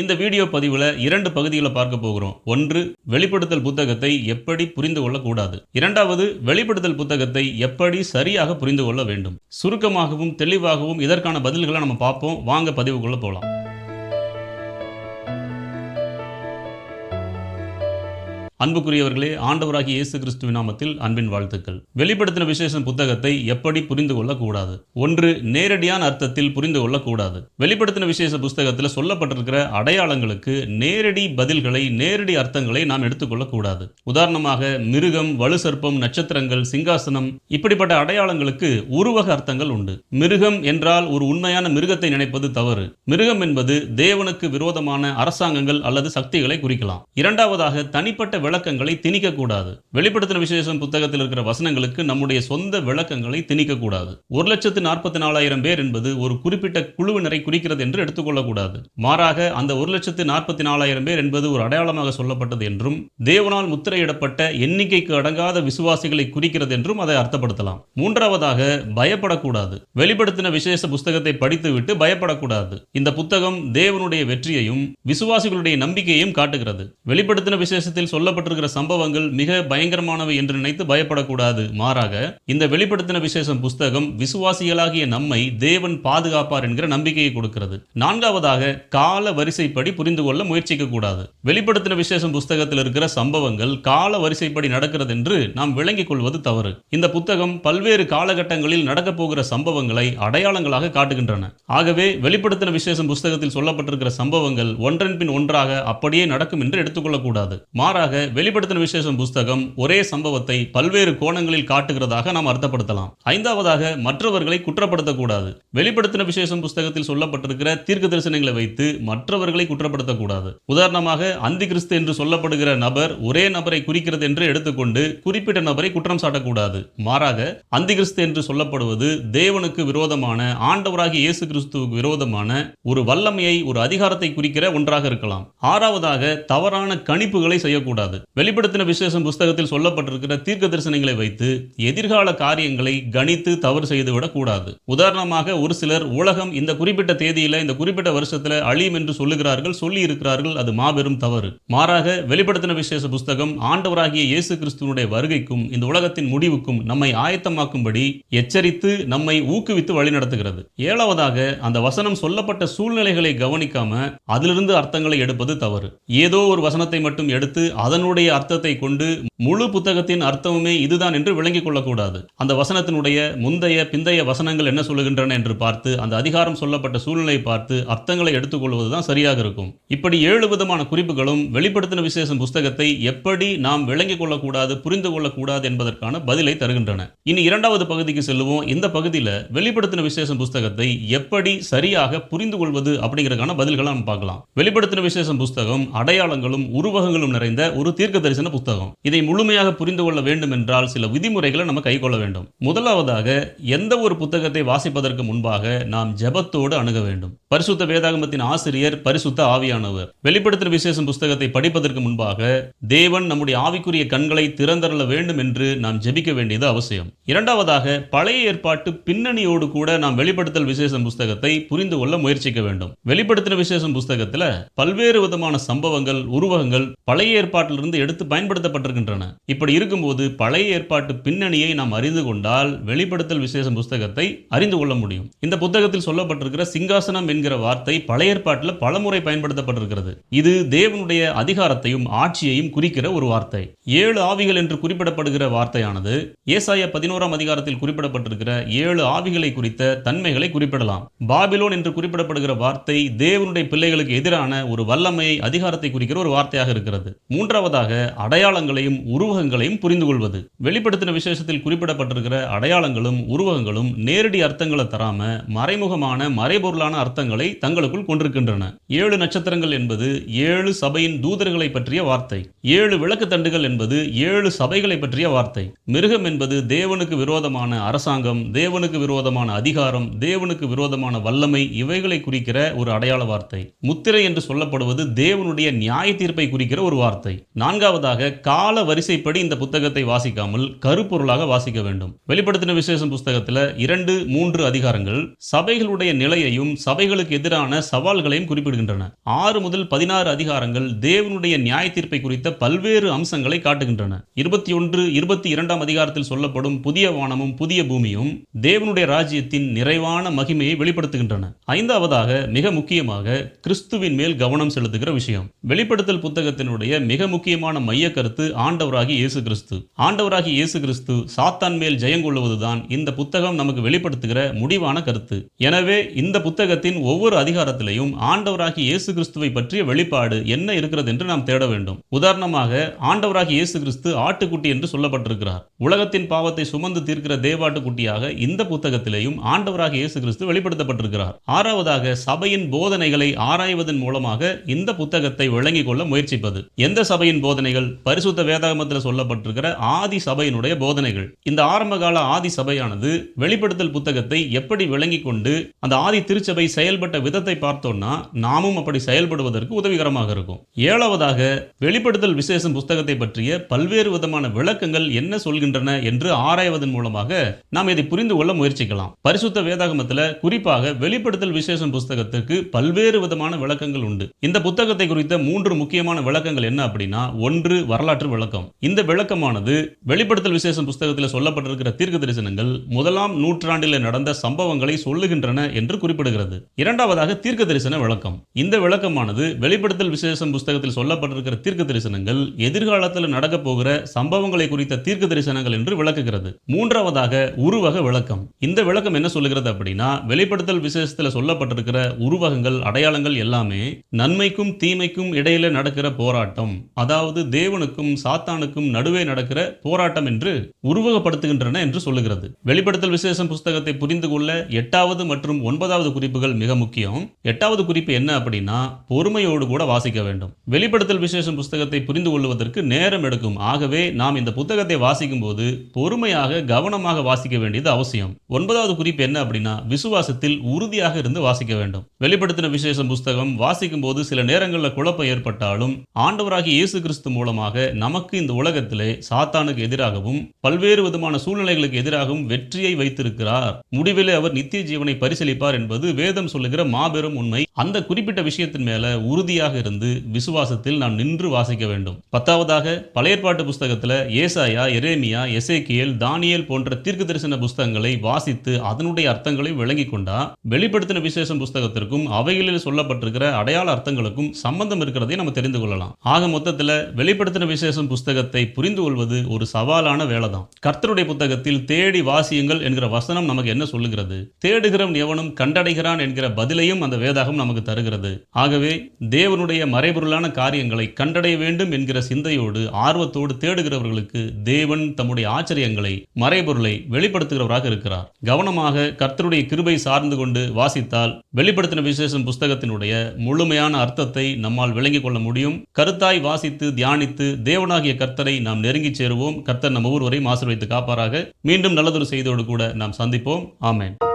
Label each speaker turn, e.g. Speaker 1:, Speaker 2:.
Speaker 1: இந்த வீடியோ பதிவில் இரண்டு பகுதிகளை பார்க்க போகிறோம். ஒன்று வெளிப்படுத்தல் புத்தகத்தை எப்படி புரிந்து கொள்ளக்கூடாது. இரண்டாவது வெளிப்படுத்தல் புத்தகத்தை எப்படி சரியாக புரிந்து கொள்ள வேண்டும். சுருக்கமாகவும் தெளிவாகவும் இதற்கான பதில்களை நம்ம பார்ப்போம். வாங்க பதிவுக்குள்ளே போகலாம் அன்புக்குரியவர்களே ஆண்டவராகி இயேசு கிறிஸ்துவ நாமத்தில் அன்பின் வாழ்த்துக்கள். வெளிப்படுத்தின விசேஷம் புத்தகத்தை எப்படி புரிந்து கொள்ளக்கூடாது? ஒன்று நேரடியான அர்த்தத்தில் புரிந்து கொள்ளக்கூடாது. வெளிப்படுத்தின விசேஷ புஸ்தகத்தில் சொல்லப்பட்டிருக்கிற அடையாளங்களுக்கு நேரடி பதில்களை நேரடி அர்த்தங்களை நாம் எடுத்துக்கொள்ளக்கூடாது உதாரணமாக மிருகம் வலு சர்ப்பம் நட்சத்திரங்கள் சிங்காசனம் இப்படிப்பட்ட அடையாளங்களுக்கு உருவக அர்த்தங்கள் உண்டு. மிருகம் என்றால் ஒரு உண்மையான மிருகத்தை நினைப்பது தவறு. மிருகம் என்பது தேவனுக்கு விரோதமான அரசாங்கங்கள் அல்லது சக்திகளை குறிக்கலாம். இரண்டாவதாக தனிப்பட்ட விளக்கங்களை திணிக்கக்கூடாது. வெளிப்படுத்தின விசேஷம் புத்தகத்தில் இருக்கிற வசனங்களுக்கு நம்முடைய சொந்த விளக்கங்களை திணிக்கக்கூடாது. ஒரு லட்சத்து நாற்பத்தி நாலாயிரம் பேர் என்பது ஒரு குறிப்பிட்ட குழுவினரை குறிக்கிறது என்று எடுத்துக்கொள்ளக்கூடாது. மாறாக அந்த ஒரு லட்சத்து நாற்பத்தி நாலாயிரம் பேர் என்பது ஒரு அடையாளமாக சொல்லப்பட்டது என்றும் தேவனால் முத்திரையிடப்பட்ட எண்ணிக்கைக்கு அடங்காத விசுவாசிகளை குறிக்கிறது என்றும் அதை அர்த்தப்படுத்தலாம். மூன்றாவதாக பயப்படக்கூடாது. வெளிப்படுத்தின விசேஷ புஸ்தகத்தை படித்துவிட்டு பயப்படக்கூடாது. இந்த புத்தகம் தேவனுடைய வெற்றியையும் விசுவாசிகளுடைய நம்பிக்கையையும் காட்டுகிறது. வெளிப்படுத்தின விசேஷத்தில் சொல்ல சொல்லப்பட்டிருக்கிற சம்பவங்கள் மிக பயங்கரமானவை என்று நினைத்து பயப்படக்கூடாது. மாறாக இந்த வெளிப்படுத்தின விசேஷம் புஸ்தகம் விசுவாசிகளாகிய நம்மை தேவன் பாதுகாப்பார் என்கிற நம்பிக்கையை கொடுக்கிறது. நான்காவதாக கால வரிசைப்படி புரிந்து கொள்ள முயற்சிக்க கூடாது. வெளிப்படுத்தின விசேஷம் புஸ்தகத்தில் இருக்கிற சம்பவங்கள் கால வரிசைப்படி நடக்கிறது என்று நாம் விளங்கிக் கொள்வது தவறு. இந்த புத்தகம் பல்வேறு காலகட்டங்களில் நடக்கப் போகிற சம்பவங்களை அடையாளங்களாக காட்டுகின்றன. ஆகவே வெளிப்படுத்தின விசேஷம் புஸ்தகத்தில் சொல்லப்பட்டிருக்கிற சம்பவங்கள் ஒன்றன் பின் ஒன்றாக அப்படியே நடக்கும் என்று எடுத்துக்கொள்ளக்கூடாது மாறாக வெளிப்படுத்தின விசேஷம் புஸ்தகம் ஒரே சம்பவத்தை பல்வேறு கோணங்களில் காட்டுகிறதாக நாம் அர்த்தப்படுத்தலாம். ஐந்தாவதாக மற்றவர்களை குற்றப்படுத்தக்கூடாது. வெளிப்படுத்தின விசேஷம் புஸ்தகத்தில் சொல்லப்பட்டிருக்கிற தீர்க்க தரிசனங்களை வைத்து மற்றவர்களை குற்றப்படுத்தக்கூடாது. உதாரணமாக அந்தி கிறிஸ்து என்று சொல்லப்படுகிற நபர் ஒரே நபரை குறிக்கிறது என்று எடுத்துக்கொண்டு குறிப்பிட்ட நபரை குற்றம் சாட்டக்கூடாது. மாறாக அந்தி கிறிஸ்து என்று சொல்லப்படுவது தேவனுக்கு விரோதமான ஆண்டவராகிய இயேசு கிறிஸ்துவுக்கு விரோதமான ஒரு வல்லமையை ஒரு அதிகாரத்தை குறிக்கிற ஒன்றாக இருக்கலாம். ஆறாவதாக தவறான கணிப்புகளை செய்யக்கூடாது. கூடாது வெளிப்படுத்தின விசேஷம் புஸ்தகத்தில் சொல்லப்பட்டிருக்கிற தீர்க்க தரிசனங்களை வைத்து எதிர்கால காரியங்களை கணித்து தவறு செய்துவிடக் கூடாது. உதாரணமாக ஒரு சிலர் உலகம் இந்த குறிப்பிட்ட தேதியில இந்த குறிப்பிட்ட வருஷத்துல அழியும் என்று சொல்லுகிறார்கள் சொல்லி இருக்கிறார்கள் அது மாபெரும் தவறு. மாறாக வெளிப்படுத்தின விசேஷ புஸ்தகம் ஆண்டவராகிய இயேசு கிறிஸ்துவனுடைய வருகைக்கும் இந்த உலகத்தின் முடிவுக்கும் நம்மை ஆயத்தமாக்கும்படி எச்சரித்து நம்மை ஊக்குவித்து வழிநடத்துகிறது ஏழாவதாக அந்த வசனம் சொல்லப்பட்ட சூழ்நிலைகளை கவனிக்காம அதிலிருந்து அர்த்தங்களை எடுப்பது தவறு. ஏதோ ஒரு வசனத்தை மட்டும் எடுத்து அதனுடைய அதனுடைய அர்த்தத்தை கொண்டு முழு புத்தகத்தின் அர்த்தமுமே இதுதான் என்று விளங்கிக் கொள்ளக்கூடாது. அந்த வசனத்தினுடைய முந்தைய பிந்தைய வசனங்கள் என்ன சொல்லுகின்றன என்று பார்த்து அந்த அதிகாரம் சொல்லப்பட்ட சூழ்நிலையை பார்த்து அர்த்தங்களை எடுத்துக்கொள்வது தான் சரியாக இருக்கும். இப்படி ஏழு விதமான குறிப்புகளும் வெளிப்படுத்தின விசேஷம் புஸ்தகத்தை எப்படி நாம் விளங்கிக் கொள்ளக்கூடாது புரிந்து கொள்ளக்கூடாது என்பதற்கான பதிலை தருகின்றன. இனி இரண்டாவது பகுதிக்கு செல்லுவோம். இந்த பகுதியில் வெளிப்படுத்தின விசேஷம் புஸ்தகத்தை எப்படி சரியாக புரிந்து கொள்வது அப்படிங்கிறதுக்கான பதில்களை நம்ம பார்க்கலாம். வெளிப்படுத்தின விசேஷம் புஸ்தகம் அடையாளங்களும் உருவகங்களும் நிறைந்த ஒரு தீர்க்க தரிசன புத்தகம். இதை முழுமையாக புரிந்து கொள்ள வேண்டும் என்றால் சில விதிமுறைகளை நம்ம கைக்கொள்ள வேண்டும். முதலாவதாக எந்த ஒரு புத்தகத்தை வாசிப்பதற்கு முன்பாக நாம் ஜெபத்தோடு அணுக வேண்டும். பரிசுத்த வேதாகமத்தின் ஆசிரியர் பரிசுத்த ஆவியானவர். வெளிப்படுத்தின விசேஷம் புஸ்தகத்தை படிப்பதற்கு முன்பாக தேவன் நம்முடைய ஆவிக்குரிய கண்களை திறந்தரல வேண்டும் என்று நாம் ஜெபிக்க வேண்டியது அவசியம். இரண்டாவதாக பழைய ஏற்பாட்டு பின்னணியோடு கூட நாம் வெளிப்படுத்தல் விசேஷம் புஸ்தகத்தை புரிந்து கொள்ள முயற்சிக்க வேண்டும். வெளிப்படுத்தின விசேஷம் புஸ்தகத்தில் பல்வேறு விதமான சம்பவங்கள் உருவகங்கள் பழைய ஏற்பாட்டிலிருந்து இருந்து எடுத்து பயன்படுத்தப்பட்டிருக்கின்றன. இப்படி இருக்கும்போது பழைய ஏற்பாட்டு பின்னணியை நாம் அறிந்து கொண்டால் வெளிப்படுத்தல் விசேஷம் புஸ்தகத்தை அறிந்து கொள்ள முடியும். இந்த புத்தகத்தில் சொல்லப்பட்டிருக்கிற சிங்காசனம் என்கிற வார்த்தை பழைய ஏற்பாட்டில் பலமுறை பயன்படுத்தப்பட்டிருக்கிறது. இது தேவனுடைய அதிகாரத்தையும் ஆட்சியையும் குறிக்கிற ஒரு வார்த்தை. ஏழு ஆவிகள் என்று குறிப்பிடப்படுகிற வார்த்தையானது ஏசாய பதினோராம் அதிகாரத்தில் குறிப்பிடப்பட்டிருக்கிற ஏழு ஆவிகளை குறித்த தன்மைகளை குறிப்பிடலாம். பாபிலோன் என்று குறிப்பிடப்படுகிற வார்த்தை தேவனுடைய பிள்ளைகளுக்கு எதிரான ஒரு வல்லமையை அதிகாரத்தை குறிக்கிற ஒரு வார்த்தையாக இருக்கிறது. மூன்றாவது இரண்டாவதாக அடையாளங்களையும் உருவகங்களையும் புரிந்து கொள்வது வெளிப்படுத்தின விசேஷத்தில் குறிப்பிடப்பட்டிருக்கிற அடையாளங்களும் உருவகங்களும் நேரடி அர்த்தங்களை தராம மறைமுகமான மறைபொருளான அர்த்தங்களை தங்களுக்குள் கொண்டிருக்கின்றன. ஏழு நட்சத்திரங்கள் என்பது ஏழு சபையின் தூதர்களை பற்றிய வார்த்தை. ஏழு விளக்கு தண்டுகள் என்பது ஏழு சபைகளை பற்றிய வார்த்தை. மிருகம் என்பது தேவனுக்கு விரோதமான அரசாங்கம் தேவனுக்கு விரோதமான அதிகாரம் தேவனுக்கு விரோதமான வல்லமை இவைகளை குறிக்கிற ஒரு அடையாள வார்த்தை. முத்திரை என்று சொல்லப்படுவது தேவனுடைய நியாய தீர்ப்பை குறிக்கிற ஒரு வார்த்தை. நான்காவதாக கால வரிசைப்படி இந்த புத்தகத்தை வாசிக்காமல் கருப்பொருளாக வாசிக்க வேண்டும். வெளிப்படுத்தின விசேஷம் புஸ்தகத்தில் இரண்டு மூன்று அதிகாரங்கள் சபைகளுடைய நிலையையும் சபைகளுக்கு எதிரான சவால்களையும் குறிப்பிடுகின்றன. ஆறு முதல் பதினாறு அதிகாரங்கள் தேவனுடைய நியாய தீர்ப்பை குறித்த பல்வேறு அம்சங்களை காட்டுகின்றன. இருபத்தி ஒன்று இருபத்தி இரண்டாம் அதிகாரத்தில் சொல்லப்படும் புதிய வானமும் புதிய பூமியும் தேவனுடைய ராஜ்யத்தின் நிறைவான மகிமையை வெளிப்படுத்துகின்றன. ஐந்தாவதாக மிக முக்கியமாக கிறிஸ்துவின் மேல் கவனம் செலுத்துகிற விஷயம். வெளிப்படுத்தல் புத்தகத்தினுடைய மிக முக்கிய முக்கியமான மைய கருத்து ஆண்டவராகி இயேசு கிறிஸ்து ஆண்டவராகி இயேசு கிறிஸ்து சாத்தான் மேல் ஜெயங்கொள்வதுதான் இந்த புத்தகம் நமக்கு வெளிப்படுத்துகிற முடிவான கருத்து. எனவே இந்த புத்தகத்தின் ஒவ்வொரு அதிகாரத்திலையும் ஆண்டவராகி இயேசு கிறிஸ்துவை பற்றிய வெளிப்பாடு என்ன இருக்கிறது என்று நாம் தேட வேண்டும். உதாரணமாக ஆண்டவராகி இயேசு கிறிஸ்து ஆட்டுக்குட்டி என்று சொல்லப்பட்டிருக்கிறார். உலகத்தின் பாவத்தை சுமந்து தீர்க்கிற தேவாட்டுக்குட்டியாக இந்த புத்தகத்திலேயும் ஆண்டவராக இயேசு கிறிஸ்து வெளிப்படுத்தப்பட்டிருக்கிறார். ஆறாவதாக சபையின் போதனைகளை ஆராய்வதன் மூலமாக இந்த புத்தகத்தை விளங்கிக் கொள்ள முயற்சிப்பது. எந்த சபையின் போதனைகள் பரிசுத்த வேதாகமத்தில் சொல்லப்பட்டிருக்கிற ஆதி சபையினுடைய போதனைகள். இந்த ஆரம்பகால ஆதி சபையானது வெளிப்படுத்தல் புத்தகத்தை எப்படி விளங்கி கொண்டு அந்த ஆதி திருச்சபை செயல்பட்ட விதத்தை பார்த்தோம்னா நாமும் அப்படி செயல்படுவதற்கு உதவிகரமாக இருக்கும். ஏழாவதாக வெளிப்படுத்தல் விசேஷம் புஸ்தகத்தை பற்றிய பல்வேறு விதமான விளக்கங்கள் என்ன சொல்கின்றன என்று ஆராய்வதன் மூலமாக நாம் இதை புரிந்து கொள்ள முயற்சிக்கலாம். பரிசுத்த வேதாகமத்தில் குறிப்பாக வெளிப்படுத்தல் விசேஷம் புஸ்தகத்திற்கு பல்வேறு விதமான விளக்கங்கள் உண்டு. இந்த புத்தகத்தை குறித்த மூன்று முக்கியமான விளக்கங்கள் என்ன அப்படின்னா ஒன்று வரலாற்று விளக்கம். இந்த விளக்கமானது வெளிப்படுத்தல் விசேஷம் புஸ்தகத்தில் சொல்லப்பட்டிருக்கிற தீர்க்க தரிசனங்கள் முதலாம் நூற்றாண்டில் நடந்த சம்பவங்களை சொல்லுகின்றன என்று குறிப்பிடுகிறது. இரண்டாவதாக தீர்க்க தரிசன விளக்கம். இந்த விளக்கமானது வெளிப்படுத்தல் விசேஷம் புஸ்தகத்தில் சொல்லப்பட்டிருக்கிற தீர்க்க தரிசனங்கள் எதிர்காலத்தில் நடக்க போகிற சம்பவங்களை குறித்த தீர்க்க தரிசனங்கள் என்று விளக்குகிறது. மூன்றாவதாக உருவக விளக்கம். இந்த விளக்கம் என்ன சொல்லுகிறது அப்படின்னா வெளிப்படுத்தல் விசேஷத்தில் சொல்லப்பட்டிருக்கிற உருவகங்கள் அடையாளங்கள் எல்லாமே நன்மைக்கும் தீமைக்கும் இடையில நடக்கிற போராட்டம். அதாவது தேவனுக்கும் சாத்தானுக்கும் நடுவே நடக்கிற போராட்டம் என்று உருவகப்படுத்துகின்றன என்று சொல்லுகிறது. வெளிப்படுத்தல் விசேஷம் புஸ்தகத்தை புரிந்து கொள்ள எட்டாவது மற்றும் ஒன்பதாவது குறிப்புகள் மிக முக்கியம். எட்டாவது குறிப்பு என்ன அப்படின்னா பொறுமையோடு கூட வாசிக்க வேண்டும். வெளிப்படுத்தல் விசேஷம் புஸ்தகத்தை புரிந்து கொள்வதற்கு நேரம் எடுக்கும். ஆகவே நாம் இந்த புத்தகத்தை வாசிக்கும் போது பொறுமையாக கவனமாக வாசிக்க வேண்டியது அவசியம். ஒன்பதாவது குறிப்பு என்ன அப்படின்னா விசுவாசத்தில் உறுதியாக இருந்து வாசிக்க வேண்டும். வெளிப்படுத்தின விசேஷம் புஸ்தகம் வாசிக்கும் போது சில நேரங்களில் குழப்பம் ஏற்பட்டாலும் ஆண்டவராகி இயேசு கிறிஸ்து மூலமாக நமக்கு இந்த உலகத்திலே சாத்தானுக்கு எதிராகவும் பல்வேறு விதமான சூழ்நிலைகளுக்கு எதிராகவும் வெற்றியை வைத்திருக்கிறார். முடிவிலே அவர் நித்திய ஜீவனை பரிசீலிப்பார் என்பது வேதம் சொல்லுகிற மாபெரும் உண்மை. அந்த குறிப்பிட்ட விஷயத்தின் மேல உறுதியாக இருந்து விசுவாசத்தில் நாம் நின்று வாசிக்க வேண்டும். பத்தாவதாக பழையற்பாட்டு புஸ்தகத்துல ஏசாயா எரேமியா எசேக்கியல் தானியல் போன்ற தீர்க்க தரிசன புஸ்தகங்களை வாசித்து அதனுடைய அர்த்தங்களை விளங்கிக் கொண்டா வெளிப்படுத்தின விசேஷம் புஸ்தகத்திற்கும் அவைகளில் சொல்லப்பட்டிருக்கிற அடையாள அர்த்தங்களுக்கும் சம்பந்தம் இருக்கிறதை நம்ம தெரிந்து கொள்ளலாம். ஆக மொத்தத்துல வெளிப்படுத்தின விசேஷம் புஸ்தகத்தை புரிந்து கொள்வது ஒரு சவாலான வேலை தான் கர்த்தருடைய புத்தகத்தில் தேடி வாசியுங்கள் என்கிற வசனம் நமக்கு என்ன சொல்லுகிறது? தேடுகிறவன் எவனும் கண்டடைகிறான் என்கிற பதிலையும் அந்த வேதாகம் நமக்கு தருகிறது. ஆகவே தேவனுடைய மறைபொருளான காரியங்களை கண்டடைய வேண்டும் என்கிற சிந்தையோடு ஆர்வத்தோடு தேடுகிறவர்களுக்கு தேவன் தம்முடைய ஆச்சரியங்களை மறைபொருளை வெளிப்படுத்துகிறவராக இருக்கிறார். கவனமாக கர்த்தருடைய கிருபை சார்ந்து கொண்டு வாசித்தால் வெளிப்படுத்தின விசேஷம் புஸ்தகத்தினுடைய முழுமையான அர்த்தத்தை நம்மால் விளங்கிக் கொள்ள முடியும். கருத்தாய் வாசித்து தியானித்து தேவனாகிய கர்த்தரை நாம் நெருங்கிச் சேருவோம். கர்த்தர் நம் ஒவ்வொருவரையும் ஆசீர்வதித்து காப்பாராக. மீண்டும் நல்லதொரு செய்தியோடு கூட நாம் சந்திப்போம். ஆமேன்.